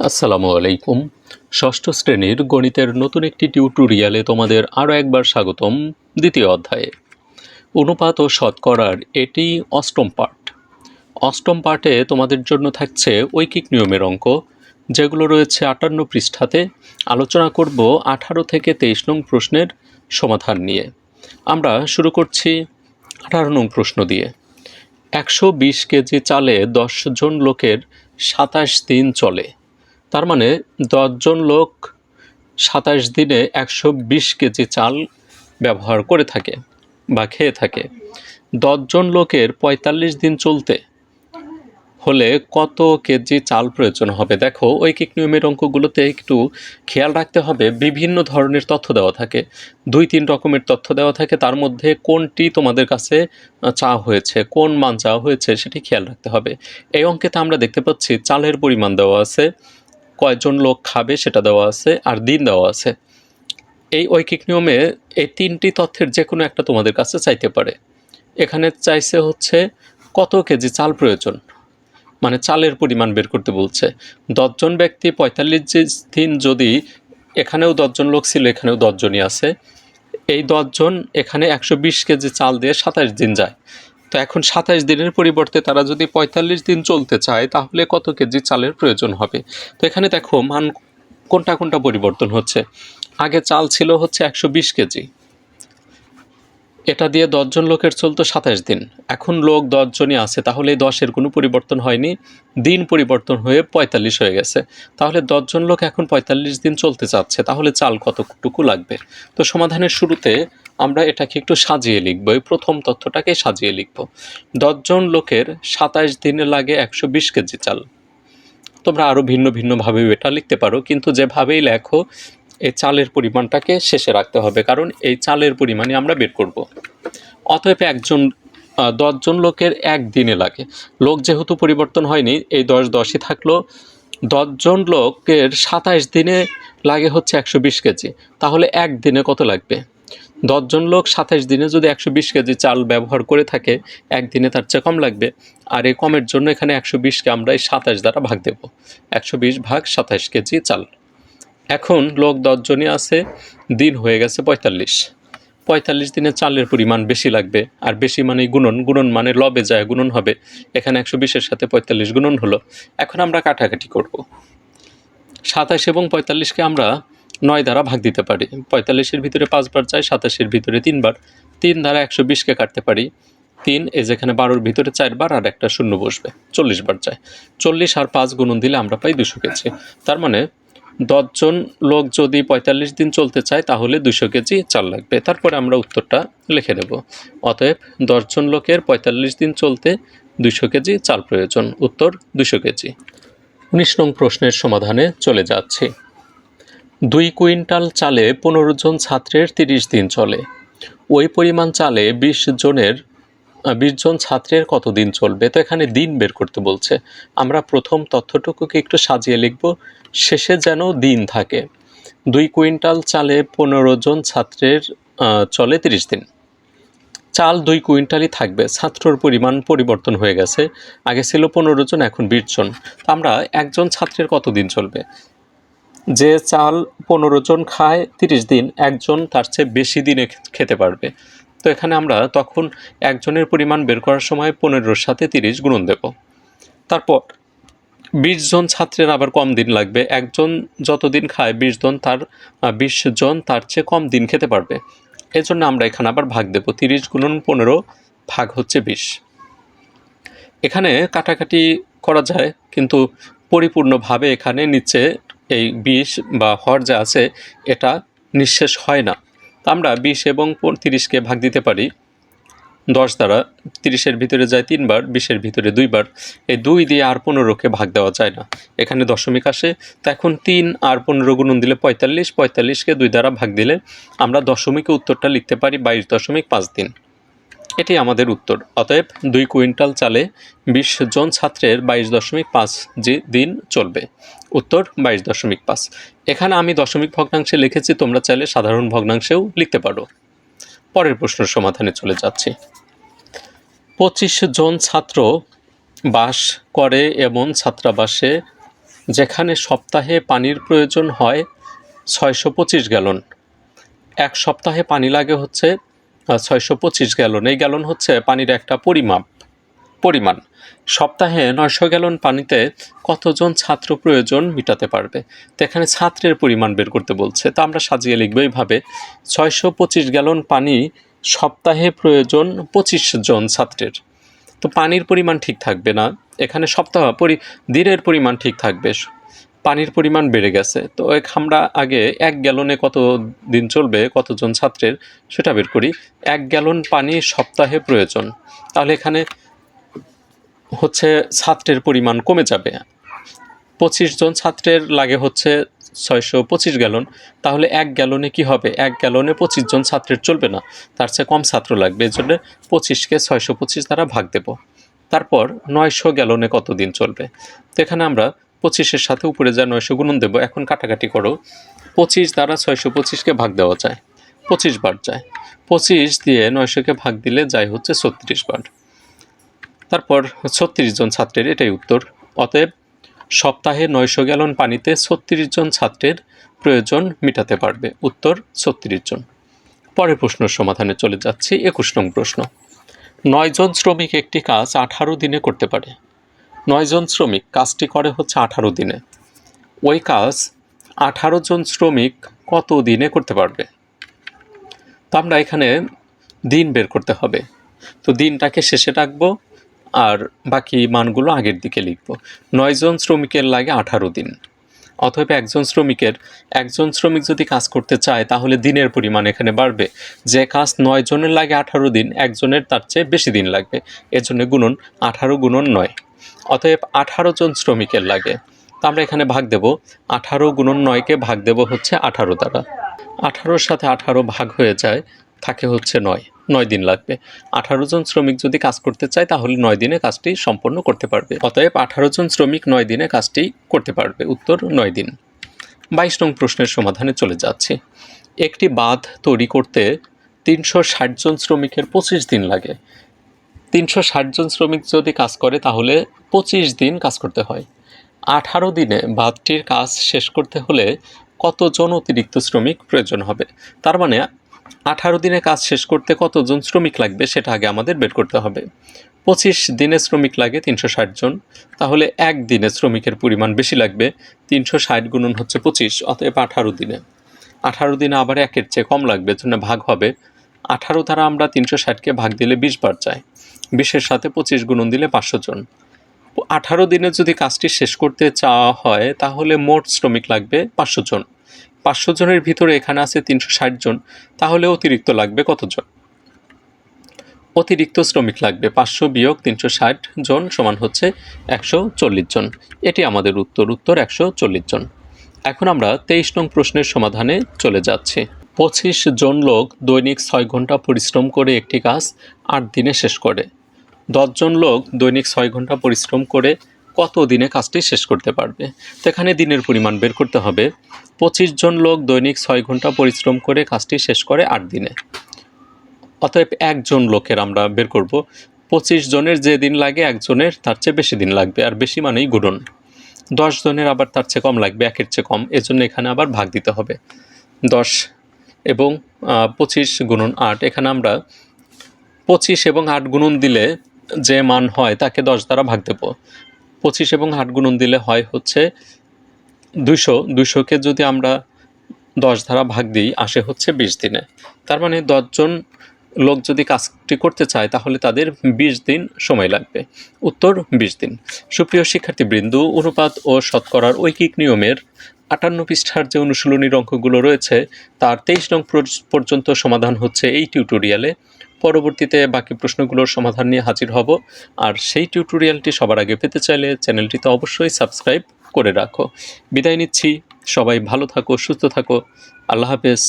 আসসালামু আলাইকুম। ষষ্ঠ শ্রেণির গণিতের নতুন একটি টিউটোরিয়ালে তোমাদের আরও একবার স্বাগতম দ্বিতীয় অধ্যায়ে। অনুপাত ও শতকরার এটি অষ্টম পাঠ। অষ্টম পাঠে তোমাদের জন্য থাকছে ঐকিক নিয়মের অঙ্ক, যেগুলো রয়েছে আটান্ন পৃষ্ঠাতে। আলোচনা করব আঠারো থেকে তেইশ নং প্রশ্নের সমাধান নিয়ে। আমরা শুরু করছি আঠারো নং প্রশ্ন দিয়ে। একশো বিশ কেজি চালে দশজন লোকের সাতাশ দিন চলে। তার মানে দশজন লোক সাতাশ দিনে একশো বিশ কেজি চাল ব্যবহার করে থাকে বা খেয়ে থাকে। দশজন লোকের পঁয়তাল্লিশ দিন চলতে হলে কত কেজি চাল প্রয়োজন হবে? দেখো, ঐকিক নিয়মের অঙ্কগুলোতে একটু খেয়াল রাখতে হবে। বিভিন্ন ধরনের তথ্য দেওয়া থাকে, দুই তিন রকমের তথ্য দেওয়া থাকে। তার মধ্যে কোনটি তোমাদের কাছে চাওয়া হয়েছে, কোন মান চাওয়া হয়েছে সেটি খেয়াল রাখতে হবে। এই অঙ্কেতে আমরা দেখতে পাচ্ছি চালের পরিমাণ দেওয়া আছে কয়জন লোক খাবে সেটা দেওয়া আছে আর দিন দেওয়া আছে। এই ঐকিক নিয়মে এই তিনটি তথ্যের যে কোনো একটা তোমাদের কাছে চাইতে পারে। এখানে চাইছে হচ্ছে কত কেজি চাল প্রয়োজন? মানে চালের পরিমাণ বের করতে বলছে। দশজন ব্যক্তি, পঁয়তাল্লিশ দিন যদি এখানেও দশজন লোক ছিল, এখানেও দশজনই আছে। এই দশজন এখানে একশো বিশ কেজি চাল দিয়ে সাতাশ দিন যায়। তো এখন সাতাশ দিনের পরিবর্তে তারা যদি পঁয়তাল্লিশ দিন চলতে চায়, তাহলে কত কেজি চালের প্রয়োজন হবে? তো এখানে দেখো মান কোনটা কোনটা পরিবর্তন হচ্ছে? আগে চাল ছিল হচ্ছে একশো বিশ কেজি। এটা দিয়ে দশজন লোকের চলতো সাতাশ দিন। এখন লোক দশজনই আছে, তাহলে এই দশের কোনো পরিবর্তন হয়নি। দিন পরিবর্তন হয়ে পঁয়তাল্লিশ হয়ে গেছে। তাহলে দশজন লোক এখন পঁয়তাল্লিশ দিন চলতে চাচ্ছে, তাহলে চাল কতটুকু লাগবে? তো সমাধানের শুরুতে আমরা এটাকে একটু সাজিয়ে লিখব। এই প্রথম তথ্যটাকে সাজিয়ে লিখব। দশজন লোকের সাতাশ দিনে লাগে একশো বিশ কেজি চাল। তোমরা আরও ভিন্ন ভিন্নভাবে এটা লিখতে পারো, কিন্তু যেভাবেই লেখো, এই চালের পরিমাণটাকে শেষে রাখতে হবে, কারণ এই চালের পরিমাণই আমরা বের করব। অতএব একজন দশজন লোকের এক দিনে লাগে। লোক যেহেতু পরিবর্তন হয়নি, এই দশ দশই থাকল। দশজন লোকের সাতাশ দিনে লাগে হচ্ছে একশো বিশ কেজি। তাহলে এক দিনে কত লাগবে? দশজন লোক সাতাশ দিনে যদি একশো বিশ কেজি চাল ব্যবহার করে থাকে, একদিনে তার চেয়ে কম লাগবে। আর এই কমের জন্য এখানে একশো বিশকে আমরা এই সাতাশ দ্বারা ভাগ দেব। একশো বিশ ভাগ সাতাশ কেজি চাল। এখন লোক দশজনই আছে, দিন হয়ে গেছে পঁয়তাল্লিশ। পঁয়তাল্লিশ দিনে চালের পরিমাণ বেশি লাগবে, আর বেশি মানে গুণন। গুণন মানে লবে যায় গুণন হবে। এখানে একশো বিশের সাথে পঁয়তাল্লিশ গুণন হলো। এখন আমরা কাটাকাটি করব। সাতাশ এবং পঁয়তাল্লিশকে আমরা নয় দ্বারা ভাগ দিতে পারি। পঁয়তাল্লিশের ভিতরে পাঁচবার চাই, সাতাশের ভিতরে তিনবার। তিন দ্বারা একশো বিশকে কাটতে পারি। তিন, এই যেখানে বারোর ভিতরে চারবার, আর একটা শূন্য বসবে। চল্লিশ বার যায় চল্লিশ আর পাঁচ গুণন দিলে আমরা পাই দুশো কেজি। তার মানে দশজন লোক যদি পঁয়তাল্লিশ দিন চলতে চায়, তাহলে দুশো কেজি চাল লাগবে। তারপরে আমরা উত্তরটা লিখে দেব অতএব দশজন লোকের পঁয়তাল্লিশ দিন চলতে দুশো কেজি চাল প্রয়োজন। উত্তর, দুশো কেজি। উনিশ নং প্রশ্নের সমাধানে চলে যাচ্ছি। দুই কুইন্টাল চালে পনেরো জন ছাত্রের তিরিশ দিন চলে। ওই পরিমাণ চালে বিশ জনের বিশ জন ছাত্রের কত দিন চলবে? তো এখানে দিন বের করতে বলছে। আমরা প্রথম তথ্যটুকুকে একটু সাজিয়ে লিখব। শেষে যেন দিন থাকে। দুই কুইন্টাল চালে পনেরো জন ছাত্রের চলে তিরিশ দিন। চাল দুই কুইন্টালই থাকবে। ছাত্রর পরিমাণ পরিবর্তন হয়ে গেছে। আগে ছিল পনেরো জন, এখন বিশ জন। আমরা একজন ছাত্রের কত দিন চলবে? যে চাল পনেরো জন খায় তিরিশ দিন, একজন তার চেয়ে বেশি দিনে খেতে পারবে। তো এখানে আমরা তখন একজনের পরিমাণ বের করার সময় পনেরোর সাথে তিরিশ গুণন দেব। তারপর বিশ জন ছাত্রের আবার কম দিন লাগবে। একজন যতদিন খায় বিশ জন তার বিশ জন তার চেয়ে কম দিন খেতে পারবে। এজন্য আমরা এখানে আবার ভাগ দেব। তিরিশ গুণন পনেরো ভাগ হচ্ছে বিশ। এখানে কাটাকাটি করা যায়, কিন্তু পরিপূর্ণভাবে এখানে নিচে এই বিষ বা হর যা আছে, এটা নিঃশেষ হয় না। আমরা বিশ এবং তিরিশকে ভাগ দিতে পারি। দশ দ্বারা তিরিশের ভিতরে যায় তিনবার, বিশের ভিতরে দুইবার। এই দুই দিয়ে আর পনেরোকে ভাগ দেওয়া যায় না। এখানে দশমিক আসে। তো এখন তিন আর পনেরো গুণন দিলে পঁয়তাল্লিশ। পঁয়তাল্লিশকে দুই দ্বারা ভাগ দিলে আমরা দশমিকে উত্তরটা লিখতে পারি বাইশ দশমিক পাঁচ দিন এটি আমাদের উত্তর। অতএব দুই কুইন্টাল চালে বিশ জন ছাত্রের বাইশ দশমিক পাঁচ যে দিন চলবে। উত্তর, বাইশ দশমিক পাঁচ। এখানে আমি দশমিক ভগ্নাংশে লিখেছি, তোমরা চাইলে সাধারণ ভগ্নাংশেও লিখতে পারো। পরের প্রশ্নের সমাধানে চলে যাচ্ছি। পঁচিশ জন ছাত্র বাস করে এবং ছাত্রাবাসে যেখানে সপ্তাহে পানির প্রয়োজন হয় ছয়শো পঁচিশ গ্যালন। এক সপ্তাহে পানি লাগে হচ্ছে ছয়শো পঁচিশ গ্যালন। এই গ্যালন হচ্ছে পানির একটা পরিমাপ, পরিমাণ। সপ্তাহে নয়শো গ্যালন পানিতে কতজন ছাত্র প্রয়োজন মেটাতে পারবে? তো এখানে ছাত্রের পরিমাণ বের করতে বলছে। তো আমরা সাজিয়ে লিখব এইভাবে, ছয়শো পঁচিশ গ্যালন পানি সপ্তাহে প্রয়োজন পঁচিশ জন ছাত্রের। তো পানির পরিমাণ ঠিক থাকবে না। এখানে সপ্তাহ পরি দিনের পরিমাণ ঠিক থাকবে। পানির পরিমাণ বেড়ে গেছে। তো এক- আমরা আগে এক গ্যালনে কত দিন চলবে, কতজন ছাত্রের সেটা বের করি। এক গ্যালন পানি সপ্তাহে প্রয়োজন। তাহলে এখানে হচ্ছে ছাত্রের পরিমাণ কমে যাবে। পঁচিশ জন ছাত্রের লাগে হচ্ছে ছয়শো পঁচিশ গ্যালন। তাহলে এক গ্যালনে কি হবে? এক গ্যালনে পঁচিশ জন ছাত্রের চলবে না। তার চেয়ে কম ছাত্র লাগবে। এই জন্য পঁচিশকে ছয়শো পঁচিশ দ্বারা ভাগ দেব। তারপর নয়শো গ্যালনে কত দিন চলবে? তো এখানে আমরা পঁচিশের সাথে উপরে যা নয়শো গুণন দেবো, এখন কাটাকাটি করো। পঁচিশ দ্বারা ছয়শো পঁচিশকে ভাগ দেওয়া যায়। পঁচিশ বার যায়। পঁচিশ দিয়ে নয়শোকে ভাগ দিলে যায় হচ্ছে ছত্রিশ বার। তারপর ছত্রিশ জন ছাত্রের এটাই উত্তর। অতএব সপ্তাহে নয়শো গ্যালন পানিতে ছত্রিশ জন ছাত্রের প্রয়োজন মেটাতে পারবে। উত্তর, ছত্রিশ জন। পরের প্রশ্ন সমাধানে চলে যাচ্ছি, একুশ নং প্রশ্ন। নয়জন শ্রমিক একটি কাজ আঠারো দিনে করতে পারে। নয়জন শ্রমিক কাজটি করে হচ্ছে আঠারো দিনে। ওই কাজ আঠারো জন শ্রমিক কত দিনে করতে পারবে? তো আমরা এখানে দিন বের করতে হবে। তো দিনটাকে শেষে রাখব আর বাকি মানগুলো আগের দিকে লিখব। নয়জন শ্রমিকের লাগে আঠারো দিন। অথবা একজন শ্রমিকের, একজন শ্রমিক যদি কাজ করতে চায় তাহলে দিনের পরিমাণ এখানে বাড়বে। যে কাজ নয় জনের লাগে আঠারো দিন, একজনের তার চেয়ে বেশি দিন লাগবে। এজন্য গুণন আঠারো গুণন নয়। অতএব আঠারো জন শ্রমিকের লাগে। তো আমরা এখানে ভাগ দেব। আঠারো গুণন নয়কে ভাগ দেব হচ্ছে আঠারো দ্বারা। আঠারোর সাথে আঠারো ভাগ হয়ে যায়, থাকে হচ্ছে নয়। নয় দিন লাগবে। আঠারো জন শ্রমিক যদি কাজ করতে চায়, তাহলে নয় দিনে কাজটি সম্পন্ন করতে পারবে। অতএব আঠারো জন শ্রমিক নয় দিনে কাজটি করতে পারবে। উত্তর, নয় দিন। বাইশ নং প্রশ্নের সমাধানে চলে যাচ্ছি। একটি বাঁধ তৈরি করতে তিনশো ষাট জন শ্রমিকের পঁচিশ দিন লাগে। তিনশো ষাট জন শ্রমিক যদি কাজ করে, তাহলে পঁচিশ দিন কাজ করতে হয়। আঠারো দিনে বাঁধটির কাজ শেষ করতে হলে কতজন অতিরিক্ত শ্রমিক প্রয়োজন হবে? তার মানে আঠারো দিনে কাজ শেষ করতে কতজন শ্রমিক লাগবে, সেটা আগে আমাদের বের করতে হবে। পঁচিশ দিনে শ্রমিক লাগে তিনশো ষাট জন, তাহলে এক দিনে শ্রমিকের পরিমাণ বেশি লাগবে, তিনশো ষাট গুণন হচ্ছে পঁচিশ, অতএব আঠারো দিনে। আঠারো দিনে আবার একের চেয়ে কম লাগবে জন্য ভাগ হবে আঠারো দ্বারা আমরা তিনশো ষাটকে ভাগ দিলে বিশ বার যায়। বিশের সাথে পঁচিশ গুণন দিলে পাঁচশো জন। আঠারো দিনে যদি কাজটি শেষ করতে চাওয়া হয়, তাহলে মোট শ্রমিক লাগবে পাঁচশো জন। পাঁচশো জনের ভিতরে এখানে আছে তিনশো ষাট জন, তাহলে অতিরিক্ত লাগবে কতজন? অতিরিক্ত শ্রমিক লাগবে পাঁচশো বিয়োগ তিনশো ষাট জন সমান হচ্ছে একশো চল্লিশ জন। এটি আমাদের উত্তর উত্তর একশো চল্লিশ জন। এখন আমরা তেইশ নং প্রশ্নের সমাধানে চলে যাচ্ছি। পঁচিশ জন লোক দৈনিক ছয় ঘণ্টা পরিশ্রম করে একটি কাজ আট দিনে শেষ করে। দশজন লোক দৈনিক ছয় ঘণ্টা পরিশ্রম করে কত দিনে কাজটি শেষ করতে পারবে? তো এখানে দিনের পরিমাণ বের করতে হবে। পঁচিশ জন লোক দৈনিক ছয় ঘণ্টা পরিশ্রম করে কাজটি শেষ করে আট দিনে। অতএব একজন লোকের আমরা বের করব। পঁচিশ জনের যে দিন লাগে একজনের তার চেয়ে বেশি দিন লাগবে, আর বেশি মানেই গুণন। দশ জনের আবার তার চেয়ে কম লাগবে, একের চেয়ে কম। এজন্য এখানে আবার ভাগ দিতে হবে। দশ এবং পঁচিশ গুণন আট। এখানে আমরা পঁচিশ এবং আট গুণন দিলে যে মান হয় তাকে দশ দ্বারা ভাগ দেব। পঁচিশ এবং আট গুণন দিলে হয় হচ্ছে দুইশো। দুইশোকে যদি আমরা দশ দ্বারা ভাগ দিই, আসে হচ্ছে বিশ দিনে। তার মানে দশজন লোক যদি কাজটি করতে চায়, তাহলে তাদের বিশ দিন সময় লাগবে। উত্তর, বিশ দিন। সুপ্রিয় শিক্ষার্থীবৃন্দ, অনুপাত ও শতকরার ঐকিক নিয়মের আটান্ন পৃষ্ঠার যে অনুশীলনীর অঙ্কগুলো রয়েছে, তার তেইশ নং পর্যন্ত সমাধান হচ্ছে এই টিউটোরিয়ালে। পরবর্তীতে বাকি প্রশ্নগুলোর সমাধান নিয়ে হাজির হব। আর সেই টিউটোরিয়ালটি সবার আগে পেতে চাইলে চ্যানেলটিতে অবশ্যই সাবস্ক্রাইব করে রাখো। বিদায় নিচ্ছি। সবাই ভালো থাকো, সুস্থ থাকো। আল্লাহ হাফেজ।